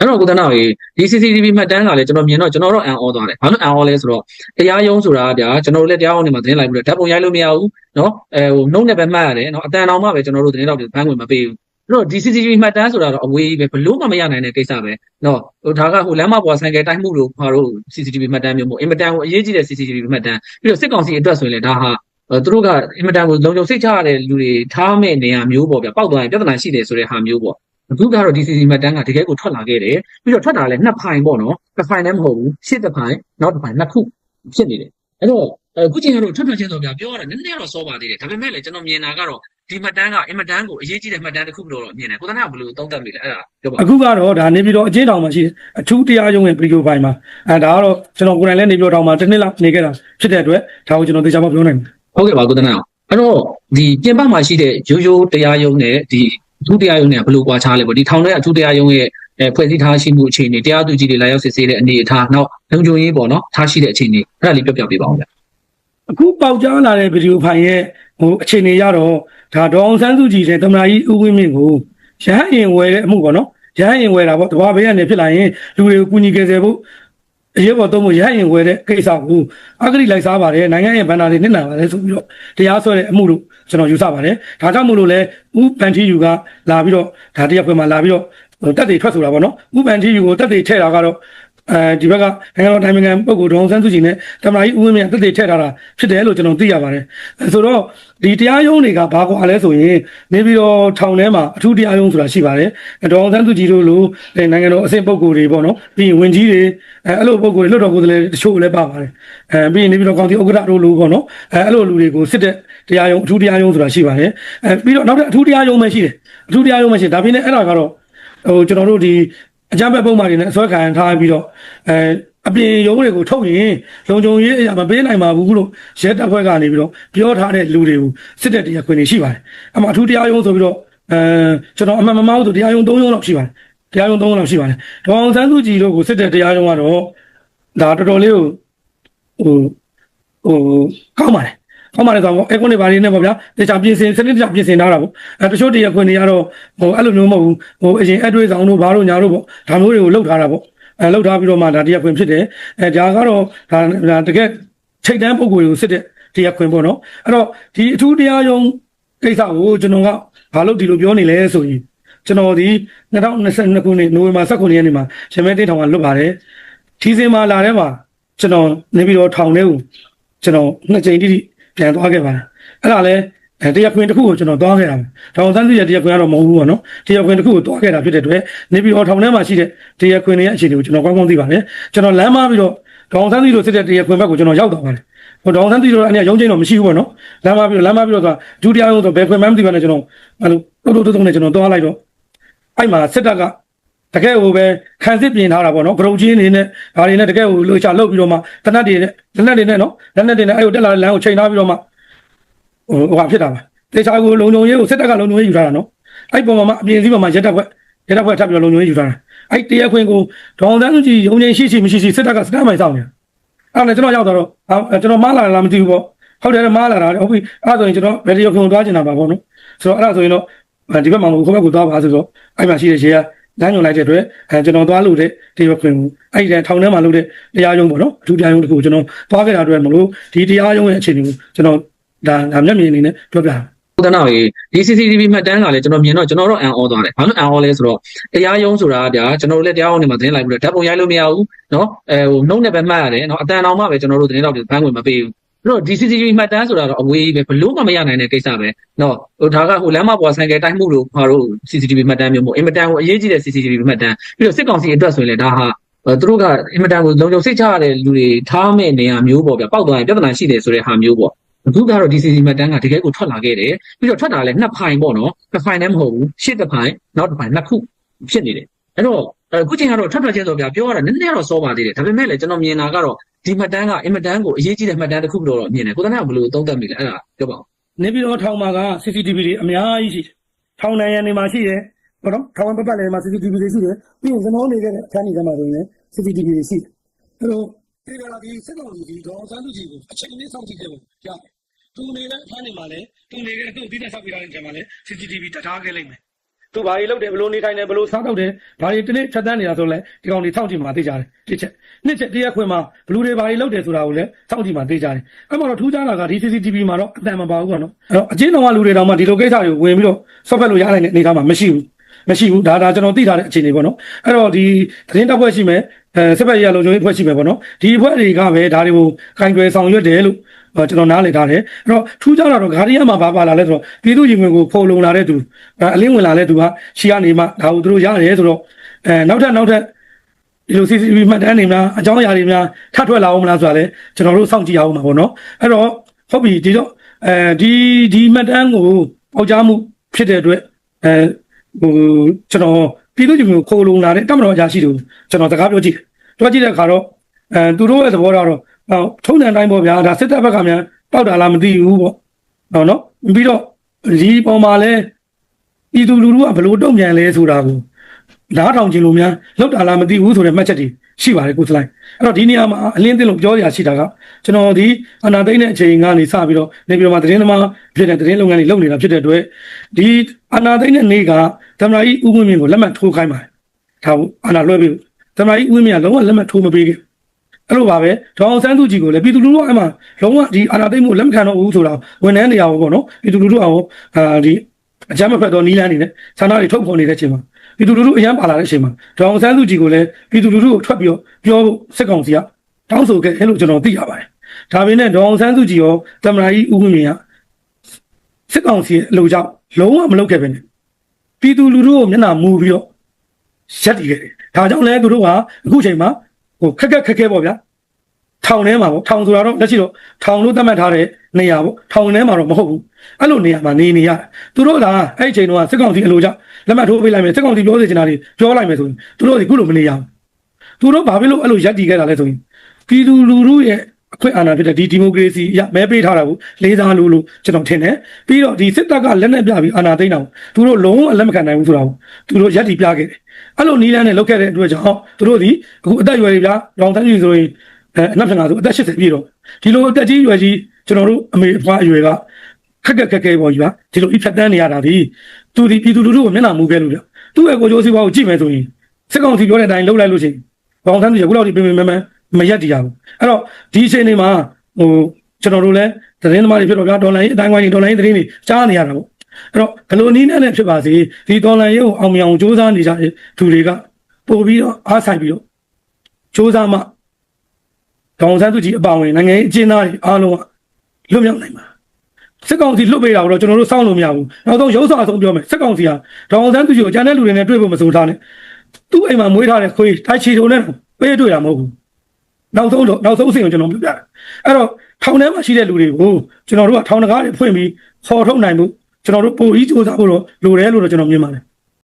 အဲ့တော့ကိုသနာကြီးဒီ CCTV မှတ်တမ်းကလည်းကျွန်တော်မြင်တော့ကျွန်တော်တော့အံ့ဩသွားတယ်ဘာလို့အံ့ဩလဲဆိုတော့တရားရုံးဆိုတာဗျာကျွန်တော်တို့လည်းတရားရုံးနေမှာသတင်းလိုက်ပြီးတော့ဓာတ်ပုံရိုက်လို့မရဘူးเนาะအဲဟိုနှုတ်နဲ့ပဲမှတ်ရတယ်เนาะအတန်တော်မှပဲကျွန်တော်တို့သတင်းတော့ဘန်းဝင်မပေးဘူးအဲ့တော့ဒီ CCTV မှတ်တမ်းဆိုတာတော့အဝေးကြီးပဲဘလို့မှမရနိုင်တဲ့ကိစ္စပဲเนาะဟိုဒါကဟိုလမ်းမပေါ်ဆိုင်ကယ်တိုင်းမှုလို့ဘာလို့ CCTV မှတ်တမ်းမျိုးမို့အင်မတန်ကိုအရေးကြီးတဲ့ CCTV မှတ်တမ်းပြီးတော့စစ်ကောင်စီအတွက်ဆိုရင်လည်းဒါဟာအဲသူတို့ကအင်မတန်ကိုလုံခြုံစိတ်ချရတဲ့လူတွေထားမဲ့နေရာမျိုးပေါ့ဗျာပောက်သွားရင်ပြဿနာရှိတယ်ဆိုတဲ့ဟာမျိုးပေါ့ အခုကတော့ DCC မှတ်တမ်းကတကယ်ကိုထွက်လာခဲ့တယ်ပြီးတော့ထွက်တာလည်းနှစ်ဖိုင်ပေါ့နော်တစ်ဖိုင်လည်းမဟုတ်ဘူးရှစ်တစ်ဖိုင်နောက်တစ်ဖိုင်နှစ်ခုဖြစ်နေတယ်အဲ့တော့အခုချိန်ကတော့ထွက်ထွက်ချင်းတော့ဗျာပြောရတာနည်းနည်းတော့စောပါသေးတယ်ဒါပေမဲ့လည်းကျွန်တော်မြင်တာကတော့ဒီမှတ်တမ်းကအင်မတန်ကိုအရေးကြီးတဲ့မှတ်တမ်းတစ်ခုလို့တော့မြင်တယ်ကိုသနာကဘယ်လိုသုံးသပ်မိလဲအဲ့ဒါပြောပါအခုကတော့ဒါနေပြီးတော့အချင်းတောင်မှာရှိတယ်အထူးတရားရုံးရဲ့ဗီဒီယိုဖိုင်မှာအဲဒါကတော့ကျွန်တော်ကိုယ်တိုင်လည်းနေပြီးတော့တောင်မှာတစ်နှစ်လောက်နေခဲ့တာဖြစ်တဲ့အတွက်ဒါကိုကျွန်တော်သေချာမပြောနိုင်ဘူးဟုတ်ကဲ့ပါကိုသနာအဲ့တော့ဒီပြင်ပမှာရှိတဲ့ရိုးရိုးတရားရုံးနဲ့ဒီ အထူးတရားရုံးနဲ့ဘယ်လိုကွာခြားလဲပေါ့ဒီထောင်ထဲအထူးတရားရုံးရဲ့အဲဖွဲ့စည်းထားရှိမှုအခြေအနေတရားသူကြီးတွေလာရောက်စစ်ဆေးတဲ့အနေအထားနောက်လုံခြုံရေးပေါ့နော်ထားရှိတဲ့အခြေအနေအဲ့ဒါလေးပြောပြပေးပါဦးဗျအခုပေါက်ကြားလာတဲ့ဗီဒီယိုဖိုင်ရဲ့ဟိုအခြေအနေရတော့ဒါဒေါအောင်ဆန်းစုကြည်တဲ့သမ္မတကြီးဦးဝင်းမြင့်ကိုရဟန်းရင်ဝယ်တဲ့အမှုပေါ့နော်ရဟန်းရင်ဝယ်တာပေါ့တဘာဘေးကနေဖြစ်လာရင်လူတွေကိုကူညီကယ်ဆယ်ဖို့အရေးပေါ်သုံးဖို့ရဟန်းရင်ဝယ်တဲ့ကိစ္စကိုအဂတိလိုက်စားပါတယ်နိုင်ငံရဲ့ဗန္နာတွေနစ်နာပါတယ်ဆိုပြီးတော့တရားစွဲတဲ့အမှုလို့ ကျွန်တော်ယူဆပါတယ်ဒါကြောင့်မို့လို့လဲဥပန်တီယူကလာပြီးတော့ဒါတရားခွင်မှာလာပြီးတော့တက်တွေထွက်ဆိုတာပေါ့နော်ဥပန်တီယူကိုတက်တွေထည့်တာကတော့ အဲဒီဘက်ကနိုင်ငံတော်တိုင်းနိုင်ငံပုဂ္ဂိုလ်ဒေါအောင်ဆန်းစုကြည်နဲ့တမန်ကြီးဦးဝင်းမြင့်တက်တွေထည့်ထားတာဖြစ်တယ်လို့ကျွန်တော်သိရပါတယ်အဲဆိုတော့ဒီတရားရုံးတွေကဘာကွာလဲဆိုရင်နေပြီးတော့ထောင်ထဲမှာအထူးတရားရုံးဆိုတာရှိပါတယ်ဒေါအောင်ဆန်းစုကြည်တို့လိုအဲနိုင်ငံတော်အဆင့်ပုဂ္ဂိုလ်တွေပေါ့နော်ပြီးရင်ဝင်ကြီးတွေအဲအဲ့လိုပုဂ္ဂိုလ်တွေလွတ်တော်ကိုယ်စားလှယ်တချို့လည်းပါပါတယ်အဲပြီးရင်နေပြီးတော့ကောင်တီဥက္ကဋ္ဌတို့လိုပေါ့နော်အဲအဲ့လိုလူတွေကိုစစ်တဲ့တရားရုံးအထူးတရားရုံးဆိုတာရှိပါတယ်အဲပြီးတော့နောက်ထပ်အထူးတရားရုံးပဲရှိတယ်အထူးတရားရုံးပဲရှိတယ်ဒါပြင်လည်းအဲ့ဒါကတော့ဟိုကျွန်တော်တို့ဒီ အကြမ်းဖက်ပုံမှန်တွေနဲ့အစွဲခံထားပြီးတော့အဲအပြင်ရုံးတွေကိုထုတ်ရင်လုံခြုံရေးအရာမပေးနိုင်ပါဘူးလို့ရဲတပ်ဖွဲ့ကနေပြီးတော့ပြောထားတဲ့လူတွေကိုစစ်တဲ့တရားခွင်တွေရှိပါတယ်အမှအထူးတရားရုံးဆိုပြီးတော့အဲကျွန်တော်အမှန်မမှန်ဘူးဆိုတရားရုံး၃ရုံးလောက်ရှိပါတယ်တရားရုံး၃ရုံးလောက်ရှိပါတယ်ဒေါအောင်ဆန်းစုကြည်တို့ကိုစစ်တဲ့တရားရုံးကတော့ဒါတော်တော်လေးကိုဟိုဟိုကောင်းပါတယ် ကောင်းပါတယ်ဆိုတော့အဲကွန်တွေဘာတွေနဲ့ပေါ့ဗျာတခြားပြင်ဆင်စနစ်တကျပြင်ဆင်ထားတာပေါ့အဲတချို့တရားခွင်တွေကတော့ဟိုအဲ့လိုမျိုးမဟုတ်ဘူးဟိုအရင်အတွေ့အကြုံတို့ဘာလို့ညာတို့ပေါ့ဒါမျိုးတွေကိုလောက်ထားတာပေါ့အဲလောက်ထားပြီးတော့မှဒါတရားခွင်ဖြစ်တယ်အဲဒါကတော့ဒါဒါတကယ်ထိတ်တန်းပုံကိုယ်တွေကိုစစ်တဲ့တရားခွင်ပေါ့နော်အဲ့တော့ဒီအထူးတရားရုံးကိစ္စကိုကျွန်တော်ကဘာလို့ဒီလိုပြောနေလဲဆိုရင်ကျွန်တော်ဒီ2022ခုနှစ်နိုဝင်ဘာ19ရက်နေ့မှာရမဲတင်းထောင်ကလွတ်ပါတယ်ထီးစင်မှာလာတဲ့မှာကျွန်တော်နေပြီးတော့ထောင်ထဲကိုကျွန်တော်နှစ်ကြိမ်တိတိ ပြန်သွားခဲ့ပါတယ်အဲ့ဒါလဲအဲတရားခွင်တစ်ခုကိုကျွန်တော်သွားခဲ့တာ။ဒေါအောင်ဆန်းစုကြည်တရားခွင်ကတော့မဟုတ်ဘူးပေါ့နော်။တရားခွင်တစ်ခုကိုသွားခဲ့တာဖြစ်တဲ့အတွက်နေပြီးတော့ထောင်ထဲမှာရှိတဲ့တရားခွင်ရဲ့အခြေအနေကိုကျွန်တော်ကောင်းကောင်းသိပါတယ်။ကျွန်တော်လမ်းမပြီးတော့ဒေါအောင်ဆန်းစုကြည်တို့စစ်တဲ့တရားခွင်ဘက်ကိုကျွန်တော်ရောက်တော့ပါတယ်။ဟိုဒေါအောင်ဆန်းစုကြည်တို့အနေနဲ့ရုံးချင်းတော့မရှိဘူးပေါ့နော်။လမ်းမပြီးတော့လမ်းမပြီးတော့ဆိုတာဒုတိယရုံးဆိုဘယ်ခွင်မှမသိပါနဲ့ကျွန်တော်အဲ့လိုတိုးတိုးတိုးတိုးနဲ့ကျွန်တော်သွားလိုက်တော့အဲ့မှာစစ်တပ်က တကယ်ကိုပဲခံစစ်ပြင်ထားတာပေါ့နော်ဂရုချင်းနေနဲ့ဒါတွေနဲ့တကယ်ကိုလှုပ်ရှားလှုပ်ပြီးတော့မှတနတ်တွေနဲ့လက်နက်တွေနဲ့နော်လက်နက်တွေနဲ့အဲ့ကိုတက်လာတဲ့လမ်းကိုချိန်ထားပြီးတော့မှဟိုဟိုဟာဖြစ်တာပါတေချာကိုလုံုံရေးကိုစစ်တပ်ကလုံုံရေးယူထားတာနော်အဲ့ပုံမှာမှအပြင်စည်းပေါ်မှာရက်တက်ခွက်ရက်တက်ခွက်ထပ်ပြီးတော့လုံုံရေးယူထားတာအဲ့တရားခွင်ကိုဒေါအောင်ဆန်းစုကြည်ရုံချင်းရှိရှိမရှိရှိစစ်တပ်ကစတမ်းမိုင်စောင့်နေတာအဲ့ဒါနဲ့ကျွန်တော်ရောက်တော့ကျွန်တော်မားလာလားမသိဘူးပေါ့ဟုတ်တယ်မားလာတာဟုတ်ပြီအဲ့ဒါဆိုရင်ကျွန်တော်ဗီဒီယိုခွန်သွားချင်တာပါပေါ့နော်ဆိုတော့အဲ့ဒါဆိုရင်တော့ဒီဘက်မှာကိုဘက်ကိုသွားပါဆိုတော့အဲ့မှာရှိတဲ့ရေက လမ်းညွှန်လိုက်တဲ့အတွက်အဲကျွန်တော်သွားလို့တဲ့တရားခွင်အဲ့ဒီထောင်ထဲမှာလုပ်တဲ့တရားရုံးပေါ့နော်အထူးတရားရုံးတစ်ခုကျွန်တော်သွားခဲ့တာအတွက်မလို့ဒီတရားရုံးရဲ့အခြေအနေကိုကျွန်တော်ဒါဒါမျက်မြင်အနေနဲ့ပြောပြတာဥဒနာကြီးဒီ CCTV မှတ်တမ်းကလည်းကျွန်တော်မြင်တော့ကျွန်တော်တော့အန်အောသွားတယ်။ဘာလို့အန်အောလဲဆိုတော့တရားရုံးဆိုတာကကျွန်တော်တို့လည်းတရားရုံးတွေမှာသတင်းလိုက်ပြီးတော့ဓာတ်ပုံရိုက်လို့မရဘူး။နော်အဲဟိုနှုတ်နဲ့ပဲမှတ်ရတယ်။နော်အတန်အောင်မှပဲကျွန်တော်တို့သတင်းတော့ဘန်းဝင်မပေးဘူး တော့ဒီ CCTV မှတ်တမ်းဆိုတာတော့အဝေးပဲဘလို့မှမရနိုင်တဲ့ကိစ္စပဲနော်ဟိုဒါကဟိုလမ်းမပေါ်ဆိုင်ကယ်တိုက်မှုလို့ဟာတို့ CCTV မှတ်တမ်းမျိုးမဟုတ်အင်မတန်ကိုအရေးကြီးတဲ့ CCTV မှတ်တမ်းပြီးတော့စစ်ကောင်စီအတွက်ဆိုရင်လည်းဒါဟာသူတို့ကအင်မတန်ကိုလုံခြုံစိတ်ချရတဲ့လူတွေထားမဲ့နေရမျိုးပေါ့ဗျပောက်သွားရင်ပြဿနာရှိတယ်ဆိုတဲ့ဟာမျိုးပေါ့အခုကတော့ DCC မှတ်တမ်းကတကယ်ကိုထွက်လာခဲ့တယ်ပြီးတော့ထွက်တာလည်းနှစ်ဖိုင်ပေါ့နော်တစ်ဖိုင်လည်းမဟုတ်ဘူးရှစ်တစ်ဖိုင်နောက်တစ်ဖိုင်နှစ်ခုဖြစ်နေတယ်အဲ့တော့အခုချိန်ကတော့ထွက်ထွက်ချင်းဆိုဗျာပြောရတာနည်းနည်းတော့စောပါသေးတယ်ဒါပေမဲ့လည်းကျွန်တော်မြင်တာကတော့ ဒီမှတ်တမ်းကအင်မတန်ကိုအရေးကြီးတဲ့မှတ်တမ်းတစ်ခုလို့တော့မြင်တယ်ကိုတန်းကဘယ်လိုသုံးသပ်မိလဲအဲ့ဒါပြောပါဦးနေပြည်တော်ထောင်မှာက CCTV တွေအများကြီးရှိတယ်ထောင်နိုင်ငံတွေမှာရှိတယ်ဘောနော်ထောင်ပတ်ပတ်လည်မှာ CCTV တွေရှိတယ်ပြီးရင်ကျွန်တော်နေခဲ့တဲ့အခန်းကြီးထဲမှာဆိုရင်လည်း CCTV တွေရှိတယ်အဲ့တော့ဒီကလာဒီစစ်ကောင်စီဒီဒေါအောင်ဆန်းစုကြည်ကိုအချိန်လေးစောင့်ကြည့်ခဲ့လို့ရတယ်သူနေတဲ့အခန်းတွေမှာလည်းသူနေတဲ့သူ့ဒီတက်ဆောက်ပြထားတဲ့နေရာမှာလည်း CCTV တတ်ထားခဲ့လိမ့်မယ် သူဘာတွေလုပ်တယ်ဘလို့နေထိုင်တယ်ဘလို့စားတော့တယ်ဘာတွေတနေ့ဖြတ်တန်းနေတာဆိုလဲဒီကောင်တွေထောက်ကြည့်မှာသိကြတယ်တစ်ချက်နှစ်ချက်တရားခွင်မှာဘလူတွေဘာတွေလုပ်တယ်ဆိုတာကိုလည်းထောက်ကြည့်မှာသိကြတယ်အဲ့မှာတော့ထူးခြားတာကဒီ CCTV မှာတော့အတန်မပါဘူးပေါ့နော်အဲ့တော့အချင်းတော်ကလူတွေတောင်မှဒီလိုကိစ္စတွေကိုဝင်ပြီးတော့ဆော့ဖက်လို့ရနိုင်တဲ့အနေအထားမှာမရှိဘူးမရှိဘူးဒါဒါကျွန်တော်သိထားတဲ့အခြေအနေပေါ့နော်အဲ့တော့ဒီသတင်းတပ်ဖွဲ့ရှိမယ်အဲစစ်ဘက်ရေးလုံခြုံရေးအဖွဲ့ရှိမယ်ပေါ့နော်ဒီအဖွဲ့တွေကပဲဒါတွေကိုကင်တွယ်ဆောင်ရွက်တယ်လို့ဟော ကျွန်တော်နားလည်ထားတယ်အဲ့တော့ထူးခြားတာတော့ဂါရီယာမှာဘာပါလာလဲဆိုတော့ပြည်သူ့ရင်ဝင်ကိုဖုံလုံလာတဲ့သူအဲအလင်းဝင်လာတဲ့သူကရှီကနေမှဒါကိုသူတို့ရတယ်ဆိုတော့အဲနောက်ထပ်နောက်ထပ်ဒီလို CCTV မှတ်တမ်းတွေများအကြောင်းအရာတွေများထပ်ထွက်လာအောင်မလားဆိုတာလဲကျွန်တော်တို့စောင့်ကြည့်ရအောင်ပါပေါ့နော်အဲ့တော့ဟုတ်ပြီဒီတော့အဲဒီဒီမှတ်တမ်းကိုပေါက်ကြားမှုဖြစ်တဲ့အတွက်အဲဟိုကျွန်တော်ပြည်သူ့ရင်ဝင်ကိုခိုးလုံလာတဲ့တမတော်အရာရှိတို့ကျွန်တော်စကားပြောကြည့်တယ်ပြောကြည့်တဲ့အခါတော့အဲသူတို့ရဲ့သဘောထားတော့ ဟောထုံးတဲ့တိုင်းပေါ့ဗျာဒါစစ်တပ်ဘက်ကများတောက်တာလားမသိဘူးပေါ့ဟုတ်နော်ပြီးတော့ဒီပုံမှာလဲပြည်သူလူထုကဘလို့တုံ့ပြန်လဲဆိုတာကိုလားထောင်ခြင်းလို့များလောက်တာလားမသိဘူးဆိုတဲ့မှတ်ချက်တွေရှိပါတယ်ကိုစလိုက်အဲ့တော့ဒီနေရာမှာအလင်းသိလို့ပြောရရှိတာကကျွန်တော်ဒီအနာသိမ့်တဲ့အချိန်ကနေစပြီးတော့နေပြည်တော်မှာသတင်းသမားဖြစ်တဲ့သတင်းလုပ်ငန်းတွေလုပ်နေတာဖြစ်တဲ့အတွက်ဒီအနာသိမ့်တဲ့နေ့ကသမရာကြီးဥပ္ပမင်းကိုလက်မှတ်ထိုးခိုင်းပါတယ်ဒါဘူးအနာလွှဲပြီးသမရာကြီးဥပ္ပမင်းကလုံးဝလက်မှတ်ထိုးမပေးခဲ့ အဲ့လိုပါပဲဒေါအောင်ဆန်းစုကြည်ကိုလည်းပြည်သူလူထုကအဲ့မှာလုံးဝဒီအာဏာသိမ်းမှုလက်မခံတော့ဘူးဆိုတာဝန်ထမ်းတွေရောပေါ့နော်ပြည်သူလူထုအောင်အာဒီအကြမ်းမဖက်တော့နီးလန်းနေနဲ့ဆန္ဒတွေထုတ်ဖော်နေတဲ့အချိန်မှာပြည်သူလူထုအရန်ပါလာတဲ့အချိန်မှာဒေါအောင်ဆန်းစုကြည်ကိုလည်းပြည်သူလူထုကိုထွက်ပြီးတော့ပြောဖို့စစ်ကောင်စီကတောင်းဆိုခဲ့အဲ့လိုကျွန်တော်သိရပါတယ်ဒါပေမဲ့ဒေါအောင်ဆန်းစုကြည်ရောတမရာကြီးဦးမင်းမြင့်ကစစ်ကောင်စီရဲ့အလိုကြောင့်လုံးဝမလုပ်ခဲ့ပဲနဲ့ပြည်သူလူထုကိုမျက်နှာမူပြီးတော့ရက်တည်ခဲ့တယ်ဒါကြောင့်လည်းသူတို့ကအခုချိန်မှာ ဟိုခက်ခက်ခက်ခဲပေါ့ဗျာထောင်ထဲမှာပေါ့ထောင်ဆိုတာတော့လက်ရှိတော့ထောင်လို့သတ်မှတ်ထားတဲ့နေရာပေါ့ထောင်ထဲမှာတော့မဟုတ်ဘူးအဲ့လိုနေရာမှာနေနေရတယ်သူတို့ကအဲ့ဒီချိန်တော့စစ်ကောင်စီအလိုကြောင့်လက်မှတ်ထိုးပေးလိုက်မယ်စစ်ကောင်စီပြောစေချင်တာတွေပြောလိုက်မယ်ဆိုရင်သူတို့ကခုလိုမနေရဘူးသူတို့ဘာဖြစ်လို့အဲ့လိုရက်တည်ခဲ့တာလဲဆိုရင်ပြည်သူလူထုရဲ့ အခွင့်အာဏာဖြစ်တဲ့ဒီဒီမိုကရေစီရမဲပေးထားတာကိုလေးစားလို့လို့ကျွန်တော်ထင်တယ်ပြီးတော့ဒီစစ်တပ်ကလက်နက်ပြပြီးအာဏာသိမ်းတာကိုသူတို့လုံးဝလက်မခံနိုင်ဘူးဆိုတာကိုသူတို့ရက်တည်ပြခဲ့တယ်အဲ့လိုနီးလန်းနဲ့လုပ်ခဲ့တဲ့အတွက်ကြောင့်သူတို့ဒီအခုအသက်အရွယ်တွေဗျာဒေါန်တန်းကြီးဆိုရင်အဲအနောက်ပြန်လာဆိုအသက်80ပြည့်တော့ဒီလိုအသက်ကြီးရွယ်ကြီးကျွန်တော်တို့အမေအဖွားအရွယ်ကခက်ခက်ခက်ခဲပေါ့ကြီးပါဒီလိုအဖြတ်တန်းနေရတာဒီသူဒီပြည်သူလူထုကိုမျက်နှာမူခဲ့လို့ပြသူ့ရဲ့ကိုကြိုးစီးပွားကိုကြည့်မယ်ဆိုရင်စစ်ကောင်စီပြောတဲ့အတိုင်းလှုပ်လိုက်လို့ရှိရင်ဘောင်ဆန်းသူကခုလောက်ဒီပြင်ပြင်မမ မရက်တရားဘူးအဲ့တော့ဒီအချိန်လေးမှာဟိုကျွန်တော်တို့လည်းသတင်းသမားတွေဖြစ်တော့ဗျာဒေါ်လာရေးအတိုင်းဝိုင်းတွေဒေါ်လာရေးသတင်းတွေကြားနေရတာပေါ့အဲ့တော့ဘလို့နီးနဲ့လည်းဖြစ်ပါစေဒီဒေါ်လာရေးကိုအောင်မြင်အောင်စူးစမ်းနေကြတဲ့သူတွေကပို့ပြီးတော့အားဆိုင်ပြီးတော့စူးစမ်းမှဒေါအောင်ဆန်းစုကြည်အပါအဝင်နိုင်ငံရေးအကျဉ်းသားတွေအားလုံးကလွတ်မြောက်နိုင်မှာစစ်ကောင်စီလွတ်ပေးတာကိုတော့ကျွန်တော်တို့စောင့်လို့မရဘူးနောက်ဆုံးရုပ်ဆောင်အဆုံးပြောမယ်စစ်ကောင်စီဟာဒေါအောင်ဆန်းစုကြည်ကိုဂျန်တဲ့လူတွေနဲ့တွေ့ဖို့မစိုးထားနဲ့သူ့အိမ်မှာမွေးထားတဲ့ခွေးတိုက်ချီတုံနဲ့ပေးတွေ့တာမဟုတ်ဘူး နောက်ဆုံးတော့နောက်ဆုံးအဆင့်ကိုကျွန်တော်ပြပြတယ်အဲ့တော့ထောင်ထဲမှာရှိတဲ့လူတွေကိုကျွန်တော်တို့ကထောင်တကားတွေဖွင့်ပြီးခေါ်ထုတ်နိုင်မှုကျွန်တော်တို့ပို့ပြီးစူးစမ်းဖို့တော့လိုတယ်လို့တော့ကျွန်တော်မြင်ပါတယ်